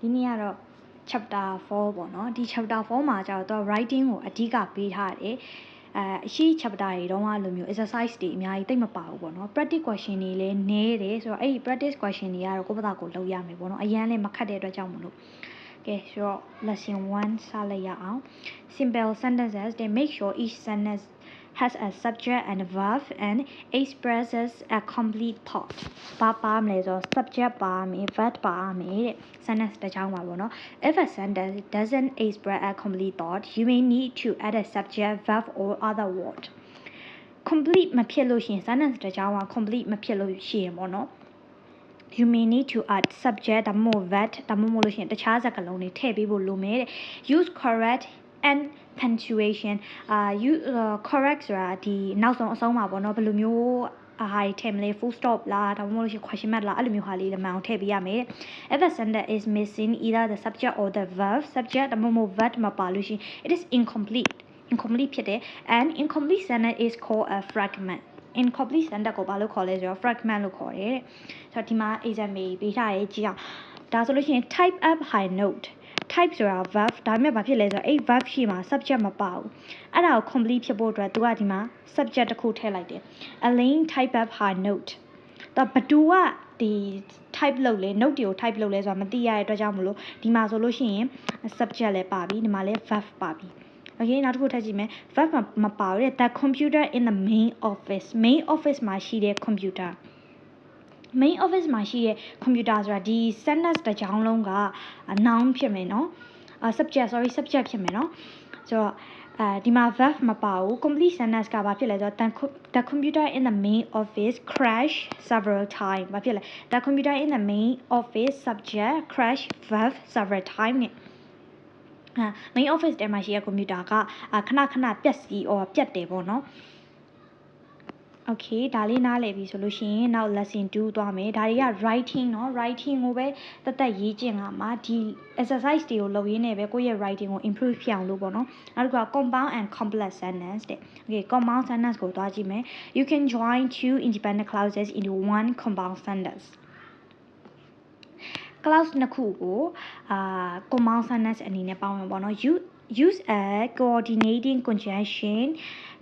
ဒီနေ့ကတော့ chapter 4ပေါ့နော်ဒီ chapter 4မှာကျတော့သူက writing ကိုအဓိကပေးထားတယ်အဲအရှိ chapter တွေတော့အဲ့လိုမျိုး exercise တွေအများကြီးတိတ်မပါဘူးပေါ့နော် practice question တွေလည်းနည်းတယ်ဆိုတော့အဲ့ဒီ practice question တွေကတော့ကိုယ့်ဘာသာကိုလုပ်ရမယ်ပေါ့နော်အရန်လည်းမခတ်တဲ့အတွက်ကြောင့်မလို့ကဲဆိုတော့ lesson 1စလိုက်ရအောင် simple sentences they make sure each sentence has a subject and a verb and expresses a complete thought ဘာပါမလဲဆိုတော့ subject ပါမယ် verb ပါမယ်တဲ့ sentence တစ်ချောင်းပါပေါ့နော် if a sentence doesn't express a complete thought you may need to add a subject verb or other word complete မဖြစ်လို့ရှိရင် sentence တစ်ချောင်းက complete မဖြစ်လို့ရှိရင်ပေါ့နော် you may need to add subject ဒါမှမဟုတ် verb ဒါမှမဟုတ်လို့ရှိရင်တခြားစကားလုံးတွေထည့်ပေးဖို့လိုမယ်တဲ့ use correct and punctuation အာ you uh, correct ဆိုတာဒီနောက်ဆုံးအဆုံးမှာပေါ့နော်ဘယ်လိုမျိုးအာဟာထည့်မလဲ full stop လားဒါမှမဟုတ်လို့ရှိရင် question mark လားအဲ့လိုမျိုးဟာလေးလည်းမအောင်ထည့်ပေးရမယ် if a sentence is missing either the subject or the verb subject ဒါမှမဟုတ် verb မပါလို့ရှိရင် it is incomplete incomplete ဖြစ်တယ် and incomplete sentence is called a fragment incomplete sentence ကိုဘာလို့ခေါ်လဲဆိုတော့ fragment လို့ခေါ်တယ်တဲ့ဆိုတော့ဒီမှာ exam ပေးထားရဲကြည့်အောင်ဒါဆိုလို့ရှိရင် type up high note type ဆိုတာ verb ဒါပေမဲ့ဘာဖြစ်လဲဆိုတော့အဲ့ verb ရှိမှာ subject မပါဘူးအဲ့ဒါကို complete ဖြစ်ဖို့အတွက်သူကဒီမှာ subject တစ်ခုထည့်လိုက်တယ် Elaine type up her note တော့ဘတူကဒီ type လုပ်လဲ note တွေကို type လုပ်လဲဆိုတာမသိရတဲ့အတွက်ကြောင့်မလို့ဒီမှာဆိုလို့ရှိရင် subject လည်းပါပြီဒီမှာလည်း verb ပါပြီ okay နောက်တစ်ခုထပ်ကြည့်မယ် verb မပါဘူးတဲ့ the computer in the main office main office မှာရှိတဲ့ computer main office မှာရှိတဲ့ computer ဆိုတာဒီ sentence တစ်ကြောင်းလုံးက noun ဖြစ်မယ်နော်အာ subject sorry subject ဖြစ်မယ်နော်ဆိုတော့အဲဒီမှာ verb မပါဘူး complete sentence ကဘာဖြစ်လဲဆိုတော့ the computer in the main office crash several time ဘာဖြစ်လဲ the computer in the main office subject crash verb several time နဲ့အာ main office ထဲမှာရှိတဲ့ computer ကခဏခဏပြက်စီ or ပြက်တယ်ပေါ့နော် okay ဒါလေးနားလည်ပြီဆိုလို့ရှိရင်နောက် lesson 2သွားမယ်ဒါတွေက writing เนาะ writing ကိုပဲတက်တက်ရေးကျင်တာမှာဒီ exercise တွေကိုလုပ်ရင်းနဲ့ပဲကိုယ့်ရဲ့ writing ကို improve ဖြစ်အောင်လုပ်ပေါ့နော်နောက်တစ်ခုက compound and complex sentence တဲ့ okay compound sentence ကိုသွားကြည့်မယ် you can join two independent clauses into one compound sentence clause နှစ်ခုကိုအာ compound sentence အနေနဲ့ပေါင်းမယ်ပေါ့နော် you use a coordinating conjunction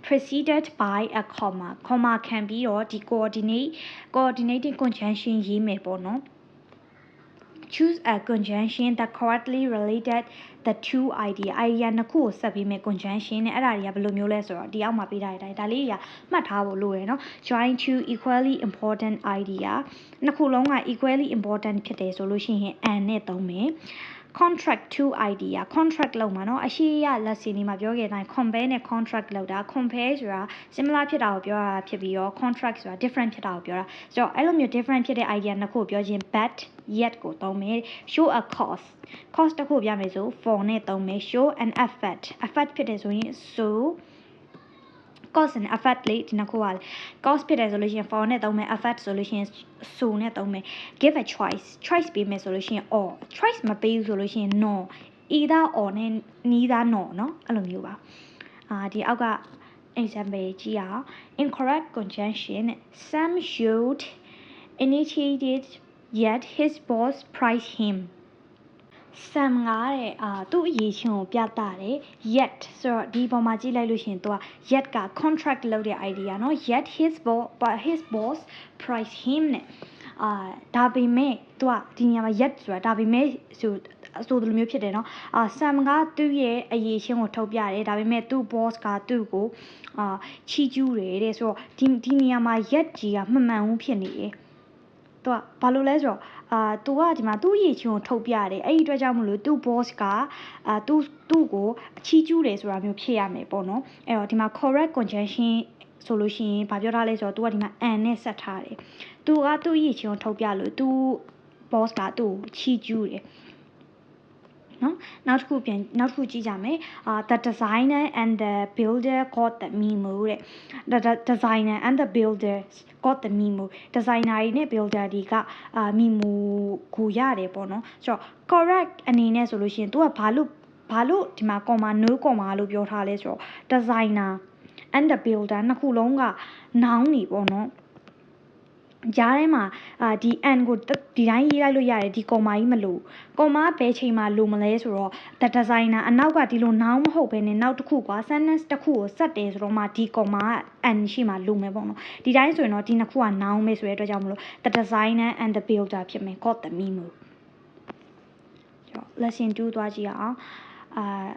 preceded by a comma comma ခံပြီးတော့ဒီ coordinate coordinating conjunction ရေးမယ်ပေါ့နော် choose a conjunction that correctly related the two idea idea နှစ်ခုကိုဆက်ပြီးမယ် conjunction နဲ့အဲ့ဒါတွေကဘယ်လိုမျိုးလဲဆိုတော့ဒီအောက်မှာပေးထားတဲ့အတိုင်းဒါလေးတွေကမှတ်ထားဖို့လိုရယ်နော် join two equally important idea နှစ်ခုလုံးက equally important ဖြစ်တယ်ဆိုလို့ရှိရင် and နဲ့သုံးမယ် contract to idea contract လောက်မှာเนาะအရှိရ lesson ဒီမှာပြောခဲ့တဲ့အတိုင်း compare နဲ့ contract လောက်တာ compare ဆိုတာ similar ဖြစ်တာကိုပြောတာဖြစ်ပြီးတော့ contract ဆိုတာ different ဖြစ်တာကိုပြောတာဆိုတော့အဲ့လိုမျိုး different ဖြစ်တဲ့ idea နှစ်ခုကိုပြောခြင်း but yet ကိုသုံးမယ် show a cause cause တစ်ခုပြမယ်ဆို for နဲ့သုံးမယ် show an effect effect ဖြစ်တယ်ဆိုရင် so cause and effect လေးဒီနှစ်ခုက cause ဖြစ်တယ်ဆိုလို့ရှိရင် for နဲ့သုံးမယ် effect ဆိုလို့ရှိရင် so နဲ့သုံးမယ် give a choice choice ပေးမယ်ဆိုလို့ရှိရင် or choice မပေးဘူးဆိုလို့ရှိရင် no either or နဲ့ neither no เนาะအဲ့လိုမျိုးပါအာဒီအောက်က example ကြည့်အောင် incorrect conjunction Sam showed initiated yet his boss praised him ဆမ်ငားတဲ့အာသူ့အရေးချင်းကိုပြတာတယ် yet ဆိုတော့ဒီပုံမှာကြည့်လိုက်လို့ရှိရင်သူက yet က contract လုပ်တဲ့ idea เนาะ yet his boss but his boss price him နဲ့အာဒါပေမဲ့သူကဒီနေရာမှာ yet ဆိုတာဒါပေမဲ့ဆိုဆိုလိုမျိုးဖြစ်တယ်เนาะအာဆမ်ကသူ့ရဲ့အရေးချင်းကိုထုတ်ပြတယ်ဒါပေမဲ့သူ့ boss ကသူ့ကိုအာချီးကျူးတယ်တဲ့ဆိုတော့ဒီဒီနေရာမှာ yet ကြီးကမမှန်ဘူးဖြစ်နေတယ်သူကဘာလို့လဲဆိုတော့ အာသူကဒီမှာသူ့ရည်ချင်းကိုထုတ်ပြတယ်အဲ့ဒီအတွက်ကြောင့်မလို့သူ့ boss ကအာသူ့သူ့ကိုအချီးကျူးတယ်ဆိုတာမျိုးဖြစ်ရမယ်ပေါ့နော်အဲ့တော့ဒီမှာ correct conjunction ဆိုလို့ရှိရင်ဘာပြောထားလဲဆိုတော့ तू ကဒီမှာ and နဲ့ဆက်ထားတယ်။ तू ကသူ့ရည်ချင်းကိုထုတ်ပြလို့ तू boss ကသူ့ကိုချီးကျူးတယ် နော်နောက်တစ်ခုပြန်နောက်တစ်ခုကြည့်ကြမယ်အာ the designer and the builder got the memo တဲ့ the designer and the builder got the memo designer တွေနဲ့ builder တွေကအာ memo ကိုရတယ်ပေါ့နော်ဆိုတော့ correct အနေနဲ့ဆိုလို့ရှိရင် तू ကဘာလို့ဘာလို့ဒီမှာ comma no comma လို့ပြောထားလဲဆိုတော့ designer and the builder နှစ်ခုလုံးက noun နေပေါ့နော် ကြားထဲမှာအာဒီ and ကိုတဒီတိုင်းရေးလိုက်လို့ရတယ်ဒီ comma ကြီးမလို့ comma ဘယ်ချိန်မှာလိုမလဲဆိုတော့ the designer အနောက်ကဒီလို noun မဟုတ်ဘဲနဲ့နောက်တစ်ခုကွာ sentence တစ်ခုကိုစက်တယ်ဆိုတော့မှဒီ comma က and ရှိမှလိုမယ်ပေါ့နော်ဒီတိုင်းဆိုရင်တော့ဒီနှစ်ခုက noun ပဲဆိုတဲ့အတွက်ကြောင့်မလို့ the designer and the builder ဖြစ်မယ် got the memo ကျော် lesson 2သွားကြည့်ရအောင်အာ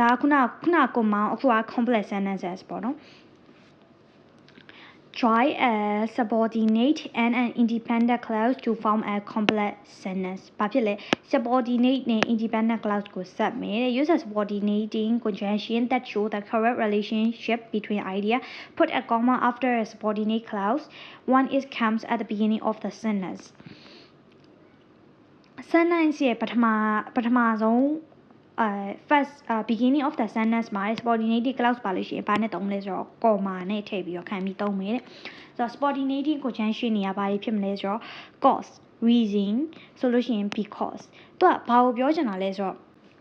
ဒါခုနခုန comma အခုက complex sentences ပေါ့နော် try a subordinate and an independent clause to form a complex sentence ဘာဖြစ်လဲ subordinate နဲ့ independent clause ကိုဆက်မယ်တဲ့ use a subordinating conjunction that show the correct relationship between idea put a comma after a subordinate clause one is comes at the beginning of the sentence sentence ရဲ့ပထမပထမဆုံး အဲ first uh, beginning of the sentence မှာ subordinated clause ပါလို့ရှိရင်ဘာနဲ့သုံးလဲဆိုတော့ comma နဲ့ထည့်ပြီးတော့ခံပြီးသုံးမယ်တဲ့ဆိုတော့ subordinating conjunction တွေကဘာတွေဖြစ်မလဲဆိုတော့ cause reason ဆိုလို့ရှိရင် because သူကဘာကိုပြောချင်တာလဲဆိုတော့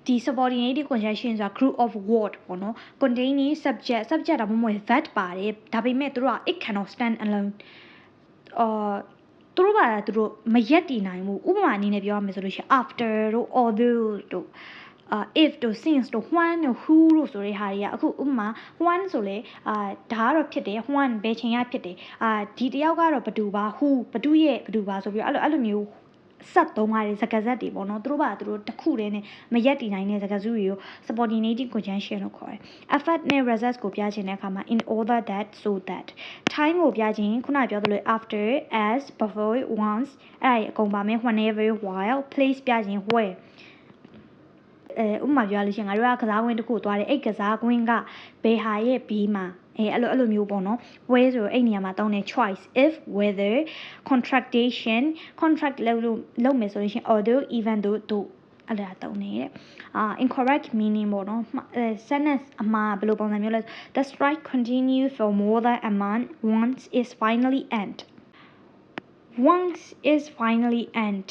ဒီ subordinated conjunction ဆိုတာ group of word ပေါ့နော် containing subject subject ဒါမှမဟုတ် verb ပါတယ်ဒါပေမဲ့သူတို့က it cannot stand alone အာသူတို့ဘာလဲသူတို့မရက်တည်နိုင်ဘူးဥပမာအနေနဲ့ပြောရမယ်ဆိုလို့ရှိရင် after တို့ although တို့အာ if တို့ since တို့ when တို့ who တို့ဆိုတဲ့ဟာတွေကအခုဥပမာ when ဆိုလေအာဒါကတော့ဖြစ်တယ် when ဘယ်ချိန်ရဖြစ်တယ်အာဒီတယောက်ကတော့ဘသူပါ who ဘသူရဲ့ဘသူပါဆိုပြီးအဲ့လိုအဲ့လိုမျိုးဆက်သုံးရတဲ့စကားဆက်တွေပေါ့နော်သူတို့ဘာသူတို့တစ်ခုတည်းနဲ့မရက်တည်နိုင်တဲ့စကားစုတွေကို subordinating conjunction လို့ခေါ်တယ် effect နဲ့ result ကိုပြချင်တဲ့အခါမှာ in order that so that time ကိုပြချင်ခုနပြောသလို after as before once အဲ့ဒါအကုန်ပါမယ် whenever while place ပြချင် where အဲ ဥပမာပြောရလို့ရှိရင်ငါတို့ကကစားကွင်းတစ်ခုသွားတယ်အဲ့ကစားကွင်းကဘယ်ဟာရဲ့ဘေးမှာအဲအဲ့လိုအဲ့လိုမျိုးပေါ့နော် where ဆိုအဲ့နေရာမှာတောင်းတဲ့ choice if whether contractation contract လုပ်လို့လုပ်မယ်ဆိုလို့ရှိရင် although even though တို့အဲ့ဒါတုံးနေတဲ့အာ incorrect meaning ပေါ့နော် sentence အမှားဘယ်လိုပုံစံမျိုးလဲ the strike continued for more than a month once is finally end once is finally end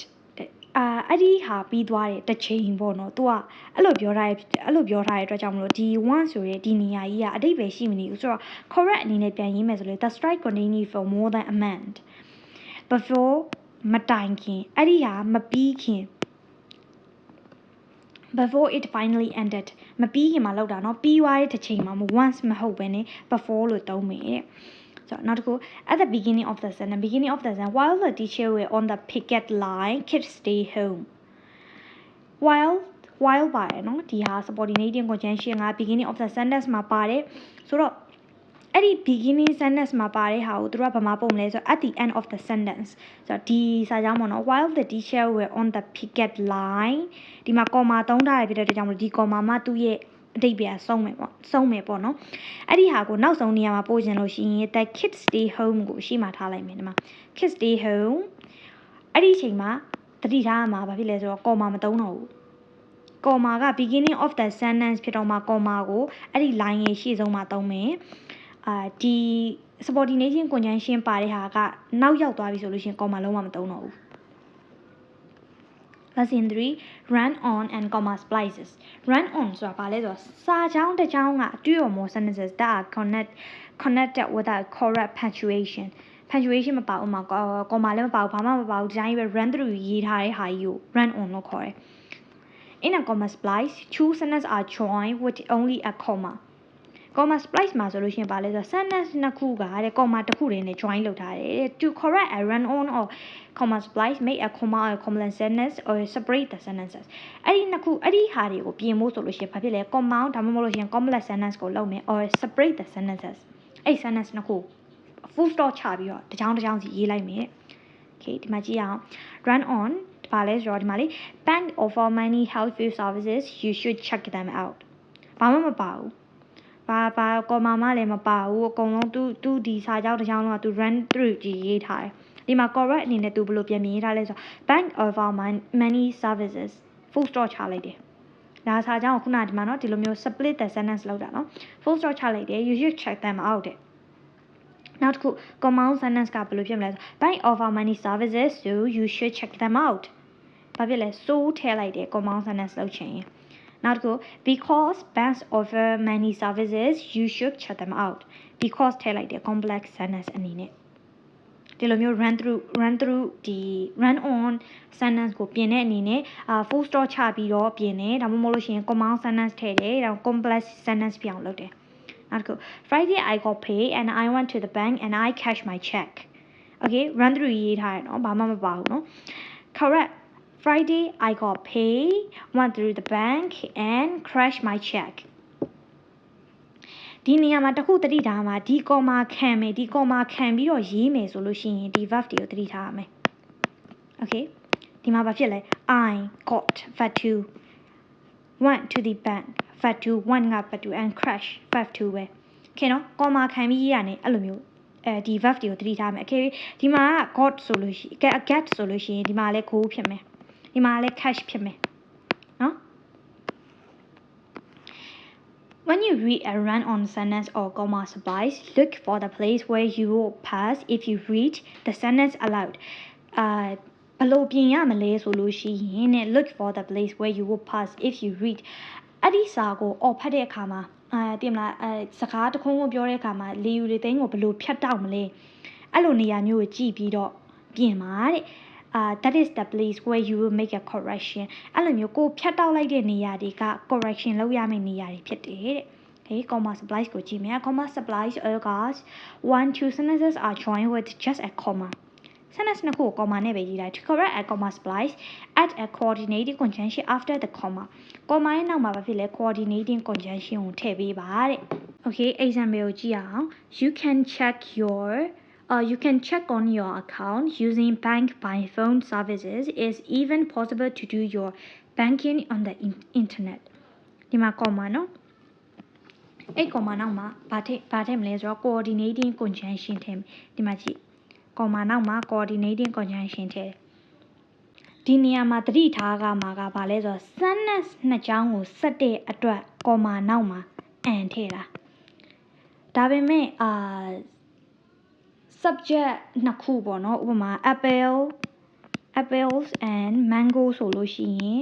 အာအဲ့ဒီဟာပြီးသွားတဲ့တစ်ချိန်ပေါ့နော်။ तू ကအဲ့လိုပြောထားရအဲ့လိုပြောထားတဲ့အတွက်ကြောင့်မလို့ဒီ one ဆိုရဲဒီနေရာကြီးကအတိတ်ပဲရှိမနေဘူးဆိုတော့ correct အနေနဲ့ပြန်ရေးမယ်ဆိုလေ the strike continued for more than a month before မတိုင်ခင်အဲ့ဒီဟာမပြီးခင် before it finally ended မပြီးခင်မှာလောက်တာเนาะပြီးသွားတဲ့တစ်ချိန်မှာ once မဟုတ်ဘဲね before လို့သုံးမယ်တဲ့ ဆိုတော့နောက်တစ်ခု at the beginning of the sentence beginning of the sentence while the teacher were on the picket line kids stay home while while ပါတယ်နော်ဒီဟာ subordinating conjunction က beginning of the sentence မှာပါတယ်ဆိုတော့အဲ့ဒီ beginning sentence မှာပါတဲ့ဟာကိုသူတို့ကဘာမှပုံမလဲဆိုတော့ at the end of the sentence ဆိုတော့ဒီစာကြောင်းပေါ့နော် while the teacher were on the picket line ဒီမှာ comma သုံးထားရဖြစ်တဲ့အတွက်ကြောင့်မလို့ဒီ comma မှသူ့ရဲ့ အတိတ်ပြန်ဆုံးမယ်ပေါ့ဆုံးမယ်ပေါ့နော်အဲ့ဒီဟာကိုနောက်ဆုံးနေရာမှာပို့ချင်လို့ရှိရင် the kids stay home ကိုရှေ့မှာထားလိုက်မယ်ဒီမှာ kids stay home အဲ့ဒီအချိန်မှာတတိထားမှာဘာဖြစ်လဲဆိုတော့ comma မသုံးတော့ဘူး comma က beginning of the sentence ဖြစ်တော့မှ comma ကိုအဲ့ဒီ line ရဲ့ရှေ့ဆုံးမှာသုံးမယ်အာဒီ subordination conjunction ပါတဲ့ဟာကနောက်ရောက်သွားပြီဆိုလို့ရှိရင် comma လုံးဝမသုံးတော့ဘူး Lesson 3 run on and comma splices run on ဆိုတာဘာလဲဆိုတော့စာချောင်းတစ်ချောင်းက two or more sentences that are connect connected with a correct punctuation punctuation မပါဘူးမှာ comma လည်းမပါဘူးဘာမှမပါဘူးဒီတိုင်းပဲ run through ရေးထားတဲ့ဟာကြီးကို run on လို့ခေါ်တယ် in a comma splice two sentences are joined with only a comma comma splice မှာဆိုလို့ရှိရင်ပါလဲဆိုတော့ sentence နှစ်ခုကတဲ့ comma တစ်ခုတည်းနဲ့ join လုပ်ထားတယ် to correct a run on or comma splice make a comma or complement sentence or separate the sentences အဲ့ဒီနှစ်ခုအဲ့ဒီဟာတွေကိုပြင်ဖို့ဆိုလို့ရှိရင်ဘာဖြစ်လဲ comma ဒါမှမဟုတ်လို့ရှိရင် complex sentence ကိုလုပ်မယ် or separate the sentences အဲ့ sentence နှစ်ခု full stop ချပြီးတော့တစ်ချောင်းတစ်ချောင်းစီရေးလိုက်မယ် okay ဒီမှာကြည့်ရအောင် run on ဘာလဲဆိုတော့ဒီမှာလေ bank offer many helpful services you should check them out ဘာမှမပါဘူး ဘာဘာကော်မာမလည်းမပါဘူးအကုန်လုံးသူသူဒီစာကြောင်းတစ်ချောင်းလုံးကသူ run through ကြီးရေးထားတယ်ဒီမှာ correct အနေနဲ့သူဘယ်လိုပြန်မြင်ထားလဲဆိုတော့ bank offer many services full stop ချလိုက်တယ်ဒါစာကြောင်းခုနဒီမှာเนาะဒီလိုမျိုး split the sentence လောက်တာเนาะ full stop ချလိုက်တယ် you should check them out တဲ့နောက်တစ်ခု compound sentence ကဘယ်လိုဖြစ်မလဲဆို bank offer many services so you should check them out ဘာဖြစ်လဲ so ထည့်လိုက်တယ် compound sentence လုပ်ချင်ရင် နောက်တစ်ခု because banks offer many services you should check them out because ထည့်လိုက်တယ် complex sentence အနေနဲ့ ဒီလိုမျိုး run through run through ဒီ run on sentence ကိုပြင်တဲ့အနေနဲ့အာ full stop ချပြီးတော့ပြင်တယ်ဒါမှမဟုတ်လို့ရှိရင် compound sentence ထည့်တယ်ဒါ complex sentence ပြောင်းလုပ်တယ်နောက်တစ်ခု Friday I got pay and I went to the bank and I cash my check okay run through ရေးထားတယ်เนาะဘာမှမပါဘူးเนาะ correct Friday I got pay went through the bank and crashed my check ဒီနေရာမှာတစ်ခုတတိထားမှာဒီ comma ခံမယ်ဒီ comma ခံပြီးတော့ရေးမယ်ဆိုလို့ရှိရင်ဒီ verb တွေကိုတတိထားရမယ် okay ဒီမှာဘာဖြစ်လဲ I got verb 2 went to the bank verb 2 went က verb 2 and crash verb 2ပဲခင်နော် comma ခံပြီးရေးရတယ်အဲ့လိုမျိုးအဲဒီ verb တွေကိုတတိထားမယ် okay ဒီမှာက got ဆိုလို့ရှိရင် get ဆိုလို့ရှိရင်ဒီမှာလည်း go ဖြစ်မယ် ဒီမှာလည်း cash ဖြစ်မယ်နော် When you read a run-on sentence or comma supplies, look for the place where you will pass if you read the sentence aloud. အာဘယ်လိုပြင်ရမလဲဆိုလို့ရှိရင်ね look for the place where you will pass if you read အဲ့ဒီစာကိုအော်ဖတ်တဲ့အခါမှာအာတင်မလားအဲစကားတစ်ခုံးကိုပြောတဲ့အခါမှာလေယူလေသိန်းကိုဘယ်လိုဖြတ်တောက်မလဲအဲ့လိုနေရာမျိုးကိုကြည့်ပြီးတော့ပြင်ပါတဲ့ uh that is the place where you will make a correction အဲ့လိုမျိုးကိုဖြတ်တောက်လိုက်တဲ့နေရာတွေက correction လုပ်ရမယ့်နေရာတွေဖြစ်တယ်တဲ့ okay comma supplies ကိုကြည့်မယ် comma supplies occurs one two sentences are joined with just a comma sentence နှစ်ခုကို comma နဲ့ပဲရေးလိုက် to correct a comma supplies add a coordinating conjunction after the comma comma ရဲ့နောက်မှာဘာဖြစ်လဲ coordinating conjunction ကိုထည့်ပေးပါတဲ့ okay example ကိုကြည့်အောင် you can check your uh, you can check on your account using bank by phone services. It's even possible to do your banking on the in internet. ဒီမှာ comma နော်အဲ့ comma နောက်မှာဘာထည့်ဘာထည့်မလဲဆိုတော့ coordinating conjunction ထည့်ဒီမှာကြည့် comma နောက်မှာ coordinating conjunction ထည့်ဒီနေရာမှာသတိထားကမှာကဘာလဲဆိုတော့ sentence နှစ်ချောင်းကိုဆက်တဲ့အတွက် comma နောက်မှာ and ထည့်တာဒါပေမဲ့အာ subject နှစ်ခုပေါ့နော်ဥပမာ apple apples and mango ဆိုလို့ရှိရင်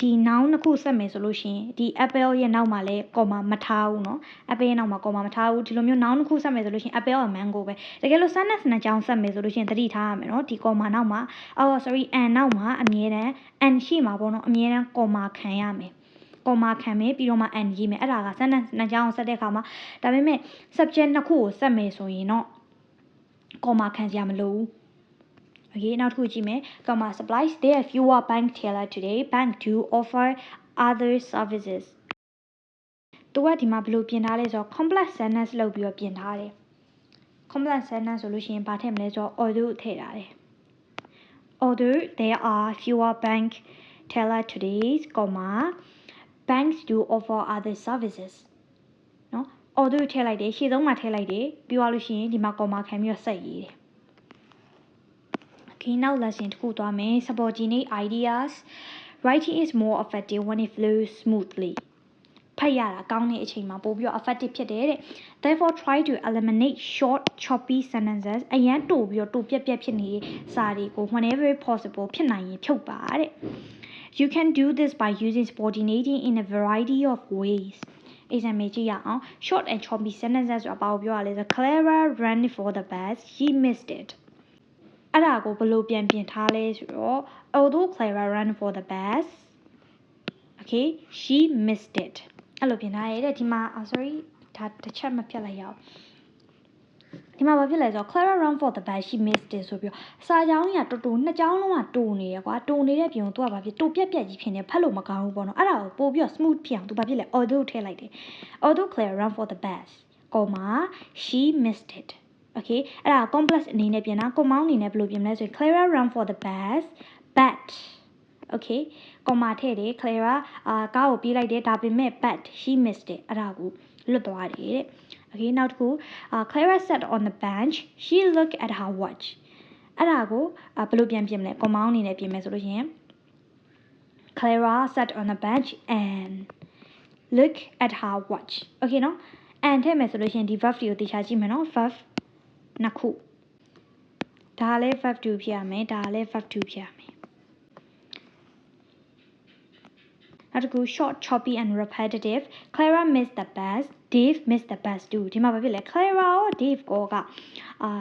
ဒီ noun နှစ်ခုဆက်မယ်ဆိုလို့ရှိရင်ဒီ apple ရဲ့နောက်မှာလည်း comma မထားဘူးเนาะ apple ရဲ့နောက်မှာ comma မထားဘူးဒီလိုမျိုး noun နှစ်ခုဆက်မယ်ဆိုလို့ရှိရင် apple နဲ့ mango ပဲတကယ်လို့ sentence နှစ်ကြောင်းဆက်မယ်ဆိုလို့ရှိရင်သတိထားရမယ်เนาะဒီ comma နောက်မှာအော် sorry and နောက်မှာအမြဲတမ်း and ရှိမှာပေါ့เนาะအမြဲတမ်း comma ခံရမယ် comma ခံမယ်ပြီးတော့မှ and ရေးမယ်အဲ့ဒါက sentence နှစ်ကြောင်းဆက်တဲ့အခါမှာဒါပေမဲ့ subject နှစ်ခုကိုဆက်မယ်ဆိုရင်တော့ comma ခံစရာမလိုဘူး Okay နောက်တစ်ခုကြည့်မယ် comma supplies there are fewer bank teller today bank do offer other services သူကဒီမှာဘယ်လိုပြင်ထားလဲဆိုတော့ complex sentence လုပ်ပြီးတော့ပြင်ထားတယ် complex sentence ဆိုလို့ရှိရင်ဘာထည့်မလဲဆိုတော့ although ထည့်ထားတယ် although there are fewer bank teller today comma banks do offer other services နော် although ထည့်လိုက်တယ်ရှေ့ဆုံးမှာထည့်လိုက်တယ်ပြီးသွားလို့ရှိရင်ဒီမှာ comma ခံပြီးတော့ဆက်ရေးတယ် Okay, now lesson တစ်ခုသွားမယ် subordinate ideas writing is more effective when it flows smoothly ဖတ်ရတာကောင်းတဲ့အချိန်မှာပို့ပြီးတော့ effective ဖြစ်တယ်တဲ့ therefore try to eliminate short choppy sentences အရန်တိုပြီးတော့တိုပြက်ပြက်ဖြစ်နေတဲ့စာတွေကို whenever possible ဖြစ်နိုင်ရင်ဖြုတ်ပါတဲ့ you can do this by using subordinating in a variety of ways example ကြည့်ရအောင် short and choppy sentences ဆိုတာဘာကိုပြောရလဲဆို Clara ran for the bus she missed it အဲ့ဒါကိုဘယ်လိုပြန်ပြင်ထားလဲဆိုတော့ although Clara ran for the bus okay she missed it အဲ့လိုပြင်ထားရတဲ့ဒီမှာ sorry ဒါတစ်ချက်မဖြတ်လိုက်ရအောင် ဒီမှာဘာဖြစ်လဲဆိုတော့ Clara run for the bus she missed it ဆိုပြီးတော့စာကြောင်းကြီးကတူတူနှစ်ကြောင်းလုံးကတူနေရကွာတူနေတဲ့ပြင်ကိုသူကဘာဖြစ်တူပြက်ပြက်ကြီးဖြစ်နေဖတ်လို့မကောင်းဘူးပေါ့နော်အဲ့ဒါကိုပို့ပြီးတော့ smooth ဖြစ်အောင်သူဘာဖြစ်လဲ although ထည့်လိုက်တယ် although Clara run for the bus comma she missed it okay အဲ့ဒါ complex အနေနဲ့ပြင်တာ compound အနေနဲ့ဘယ်လိုပြင်မလဲဆိုရင် Clara run for the bus but okay ကောမာထည့်တယ် Clara အာကားကိုပြေးလိုက်တယ်ဒါပေမဲ့ but she missed it အဲ့ဒါကိုလွတ်သွားတယ်တဲ့ okay နောက်တစ်ခုအာ Clara sat on the bench she looked at her watch အဲ့ဒါကိုဘယ်လိုပြန်ပြင်မလဲ compound အနေနဲ့ပြင်မယ်ဆိုလို့ရှိရင် Clara sat on the bench and look at her watch okay နော် and ထည့်မယ်ဆိုလို့ရှိရင်ဒီ verb တွေကိုသိချာကြည့်မယ်နော် verb နှစ်ခုဒါလည်း verb 2ဖြစ်ရမယ်ဒါလည်း verb 2ဖြစ်ရမယ်နောက်တစ်ခု short choppy and repetitive Clara missed the bus Dave missed the bus too ဒီမှာဘာဖြစ်လဲ Clara ရော Dave ကောကအာ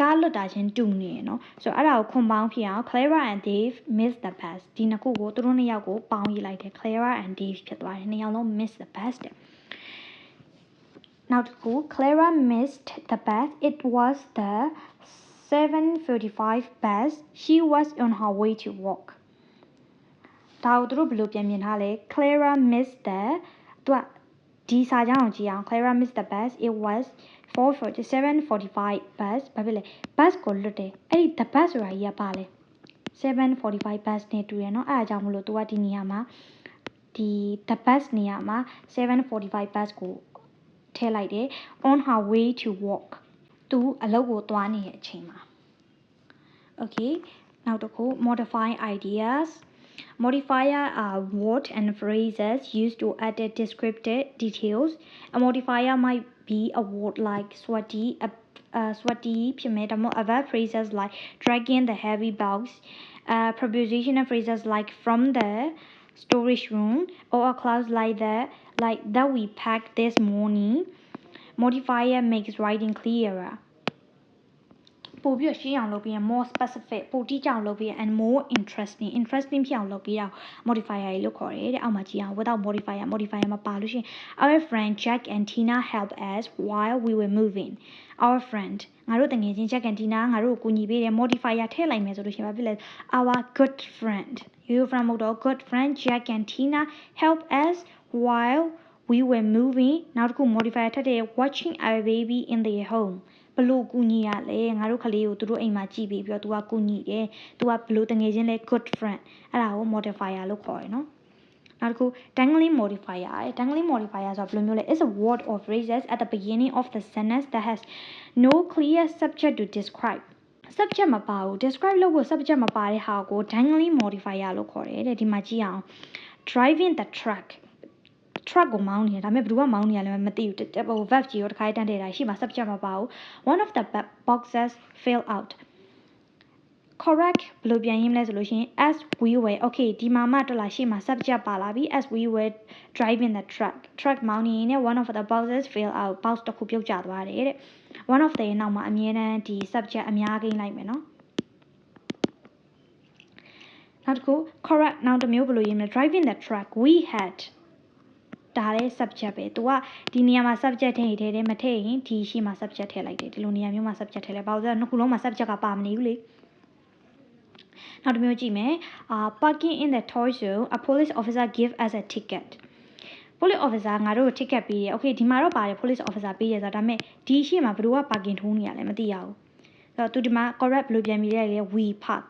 ကားလွတ်တာချင်းတူနေရနော်ဆိုတော့အဲ့ဒါကိုခွန်ပေါင်းဖြစ်အောင် Clara and Dave miss the bus ဒီနှစ်ခုကိုသူတို့နှစ်ယောက်ကိုပေါင်းရေးလိုက်တယ် Clara and Dave ဖြစ်သွားတယ်နှစ်ယောက်လုံး miss the bus တဲ့နောက်တစ်ခု Clara missed the bus it was the 7:45 bus she was on her way to work ဒါကိုသူတို့ဘယ်လိုပြန်မြင်ထားလဲ Clara missed the သူက ဒီစာကြောင်းကိုကြည့်အောင် Clara missed the bus it was 4:47:45 bus ဘာဖြစ်လဲ bus ကိုလွတ်တယ်အဲ့ဒီ the bus ဆိုတာကြီးကပါလဲ7:45 bus နဲ့တူရယ်เนาะအဲ့ဒါကြောင့်မလို့ तू ကဒီနေရာမှာဒီ the bus နေရာမှာ7:45 bus ကိုထည့်လိုက်တယ် on her way to work သူအလုပ်ကိုသွားနေတဲ့အချိန်မှာ okay နောက်တစ်ခု modify ideas Modifier are words and phrases used to add descriptive details. A modifier might be a word like sweaty, a, a sweaty, or other phrases like dragging the heavy bags. uh, prepositional phrases like from the storage room, or a clause like the like that we packed this morning. Modifier makes writing clearer. ပို့ပြီးတော့ရှင်းအောင်လုပ်ပြီးရင် more specific ပိုတိကျအောင်လုပ်ပြီးရင် and more interesting interesting ဖြစ်အောင်လုပ်ပြီးတော့ modifier တွေလို့ခေါ်တယ်တဲ့အောက်မှာကြည့်အောင် without modifier modifier မပါလို့ရှရင် our friend Jack and Tina helped us while we were moving our friend ငါတို့တငယ်ချင်း Jack and Tina ငါတို့ကိုကူညီပေးတယ် modifier ထည့်လိုက်မယ်ဆိုလို့ရှရင်ဘာဖြစ်လဲ our good friend you from မဟုတ်တော့ good friend Jack and Tina helped us while we were moving နောက်တစ်ခု modifier ထပ်တဲ့ watching our baby in their home ဘလို့ကူညီရလဲငါတို့ကလေးကိုသူတို့အိမ်မှာကြည့်ပြီးပြီးတော့ तू ကကူညီတယ် तू ကဘလို့တငယ်ချင်းလဲ good friend အဲ့ဒါကို modifier လို့ခေါ်တယ်နော်နောက်တစ်ခု dangling modifier ရယ် dangling modifier ဆိုတာဘယ်လိုမျိုးလဲ is a word or phrases at the beginning of the sentence that has no clear subject to describe subject မပါဘူး describe လုပ်ဖို့ subject မပါတဲ့ဟာကို dangling modifier လို့ခေါ်တယ်တဲ့ဒီမှာကြည့်အောင် driving the truck truck ကိုမောင်းနေတယ်ဒါပေမဲ့ဘယ်သူကမောင်းနေရလဲမသိဘူးဟို verb ကြီးရောတစ်ခါတန်းတဲ့တာရှိမှာ subject မပါဘူး one of the boxes fell out correct ဘယ်လိုပြန်ရေးမလဲဆိုလို့ရှိရင် as we were okay ဒီမှာမှတက်လာရှိမှာ subject ပါလာပြီ as we were driving the truck truck မောင်းနေရင် one of the boxes fell out box တစ်ခုပြုတ်ကျသွားတယ်တဲ့ one of the နောက်မှာအမြဲတမ်းဒီ subject အများကြီးလိုက်မယ်နော်နောက်တစ်ခု correct နောက်တစ်မျိုးဘယ်လိုရေးမလဲ driving the truck we had ဒါလည်း subject ပဲ။ तू ကဒီနေရာမှာ subject ထည့်ထည့်တယ်မထည့်ရင်ဒီရှိမှာ subject ထည့်လိုက်တယ်ဒီလိုနေရာမျိုးမှာ subject ထည့်လိုက်။ဘာလို့လဲနှစ်ခုလုံးမှာ subject ကပါမနေဘူးလေ။နောက်တစ်မျိုးကြည့်မယ်။ uh parking in the toy zone a police officer give us a ticket police officer ငါတို့ ticket ပေးတယ်။ Okay ဒီမှာတော့ပါတယ် police officer ပေးတယ်ဆိုတာဒါပေမဲ့ဒီရှိမှာဘယ်သူက parking ထိုးနေရလဲမသိရဘူး။အဲ့တော့ तू ဒီမှာ correct ဘယ်လိုပြန်ပြီးလဲ we park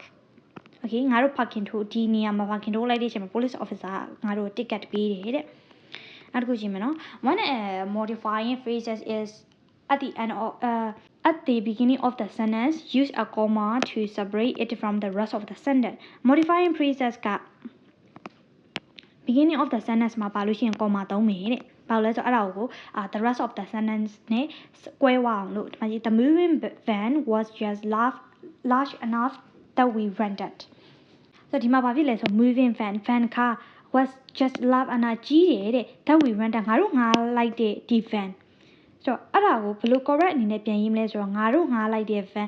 okay ငါတို့ parking ထိုးဒီနေရာမှာ parking ထိုးလိုက်တဲ့အချိန်မှာ police officer ငါတို့ ticket ပေးတယ်တဲ့။ နောက်တစ်ခုကြည့်မယ်နော် one uh, modifying phrases is at the end of uh, at the beginning of the sentence use a comma to separate it from the rest of the sentence modifying phrases က beginning of the sentence မှာပါလို့ရှိရင် comma သုံးမယ်တဲ့ဘာလို့လဲဆိုတော့အဲ့ဒါကိုအာ the rest of the sentence နဲ့ square ဝအောင်လို့ဒီမှာ the moving van was just large large enough that we rented ဆိုတော့ဒီမှာဘာဖြစ်လဲဆို moving van van car was just love အနာကြီးတယ်တဲ့ that we rent ငါတို့ငားလိုက်တဲ့ဒီ van ဆိုတော့အဲ့ဒါကိုဘယ်လို correct အနေနဲ့ပြန်ရေးမလဲဆိုတော့ငါတို့ငားလိုက်တဲ့ van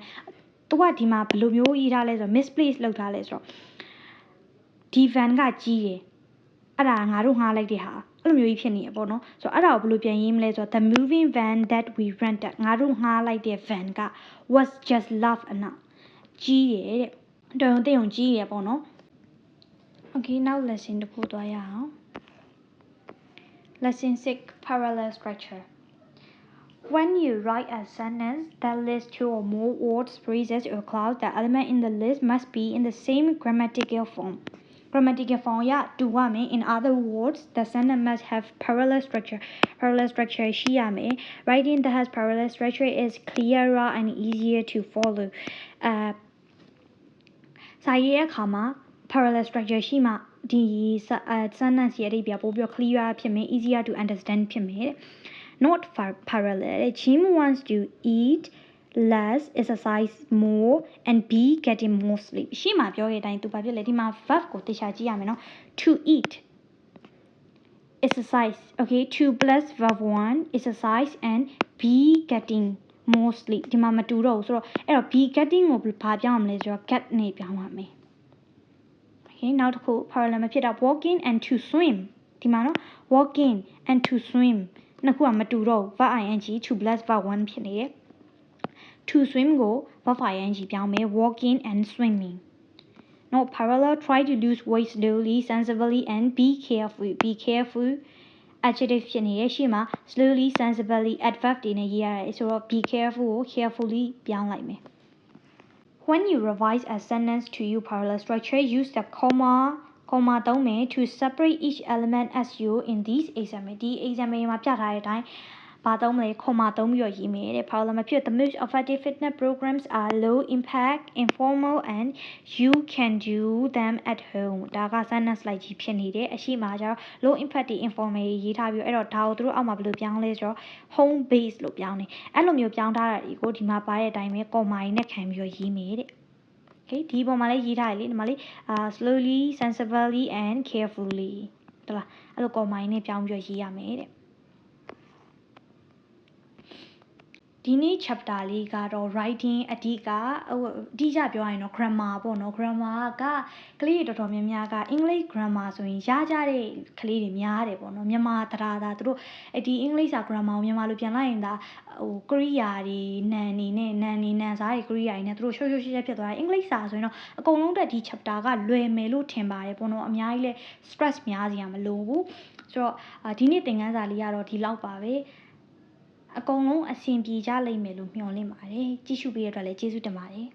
သူကဒီမှာဘယ်လိုမျိုးရေးထားလဲဆိုတော့ misplace လုပ်ထားလဲဆိုတော့ဒီ van ကကြီးတယ်အဲ့ဒါငါတို့ငားလိုက်တဲ့ဟာအဲ့လိုမျိုးကြီးဖြစ်နေရပေါ့နော်ဆိုတော့အဲ့ဒါကိုဘယ်လိုပြန်ရေးမလဲဆိုတော့ the moving van that we rented ငါတို့ငားလိုက်တဲ့ van က was just love အနာကြီးတယ်တဲ့တော်ရုံတရုံကြီးရပေါ့နော် Okay, now lesson တစ်ခုသွားရအောင် Lesson 6 Parallel Structure When you write a sentence that lists two or more words, phrases, or clauses, the element in the list must be in the same grammatical form. Grammatical form ရတူရမယ် In other words, the sentence must have parallel structure. Parallel structure ရှိရမယ် Writing that has parallel structure is clearer and easier to follow. အဲစာရေးတဲ့အခါမှာ parallel structure ရှိမှဒီ sentence ရဲ့အဓိပ္ပာယ်ပိုပြီး clear ဖြစ်မယ် easier to understand ဖြစ်မယ် not parallel Jim wants to eat less exercise more and be getting more sleep ရှေ့မှာပြောခဲ့တဲ့အတိုင်းသူဘာဖြစ်လဲဒီမှာ verb ကိုတေချာကြည့်ရမယ်နော် to eat exercise okay 2 plus verb 1 exercise and be getting mostly ဒီမှာမတူတော့ဘူးဆိုတော့အဲ့တော့ be getting ကိုဘာပြောင်းရမလဲဆိုတော့ get နေပြောင်းရမယ် okay နောက်တစ်ခု parallel မဖြစ်တော့ walking and to swim ဒီမှာနော် walking and to swim နှစ်ခုကမတူတော့ဘူး verb ing 2 plus verb 1ဖြစ်နေတယ် to swim ကို verb ing ပြောင်းမယ် walking and swimming no parallel try to lose weight slowly sensibly and be careful be careful adjective ဖြစ်နေရဲ့ရှေ့မှာ slowly sensibly adverb တွေနဲ့ရေးရတယ်ဆိုတော့ be careful ကို carefully ပြောင်းလိုက်မယ် When you revise a sentence to use parallel structure, use the comma comma သုံးမယ် to separate each element as you in these example ဒီ example မှာပြထားတဲ့အတိုင်း ဘာသုံးမလဲ comma သုံးပြီးတော့ရေးမယ်တဲ့ parallel မှာဖြစ် the most effective fitness programs are low impact informal and you can do them at home ဒါက sentence လိုက်ကြီးဖြစ်နေတယ်အရှိမှာကျတော့ low impact တွေ informal တွေရေးထားပြီးတော့အဲ့တော့ဒါကိုသူတို့အောက်မှာဘယ်လိုပြောင်းလဲဆိုတော့ home base လို့ပြောင်းတယ်အဲ့လိုမျိုးပြောင်းထားတာဒီကိုဒီမှာပါတဲ့အတိုင်းပဲ comma ရင်းနဲ့ခံပြီးတော့ရေးမယ်တဲ့ okay ဒီပုံမှာလည်းရေးထားတယ်လေဒီမှာလေးအာ slowly sensibly and carefully ဟုတ်လားအဲ့လို comma ရင်းနဲ့ပြောင်းပြီးတော့ရေးရမယ်တဲ့ ဒီနေ့ chapter လေးကတော့ writing အဓိကဟိုအဓိကပြောရရင်တော့ grammar ပေါ့နော် grammar ကကလေးတွေတော်တော်များများက English grammar ဆိုရင်ရကြတဲ့ကလေးတွေများတယ်ပေါ့နော်မြန်မာတရားသာသူတို့အဒီ English စာ grammar ကိုမြန်မာလိုပြန်လိုက်ရင်ဒါဟိုကရိယာတွေနန်နေနဲ့နန်နေနန်စားတွေကရိယာတွေနဲ့သူတို့ရှုပ်ရှုပ်ရှက်ရှက်ဖြစ်သွားတယ် English စာဆိုရင်တော့အကုန်လုံးတက်ဒီ chapter ကလွယ်မယ်လို့ထင်ပါတယ်ပေါ့နော်အများကြီးလဲ stress များစရာမလိုဘူးဆိုတော့ဒီနေ့သင်ခန်းစာလေးကတော့ဒီလောက်ပါပဲ အကုန်လုံးအဆင်ပြေကြလိမ့်မယ်လို့မျှော်လင့်ပါတယ်ကြည့်ရှုပေးရတဲ့အတွက်လည်းကျေးဇူးတင်ပါတယ်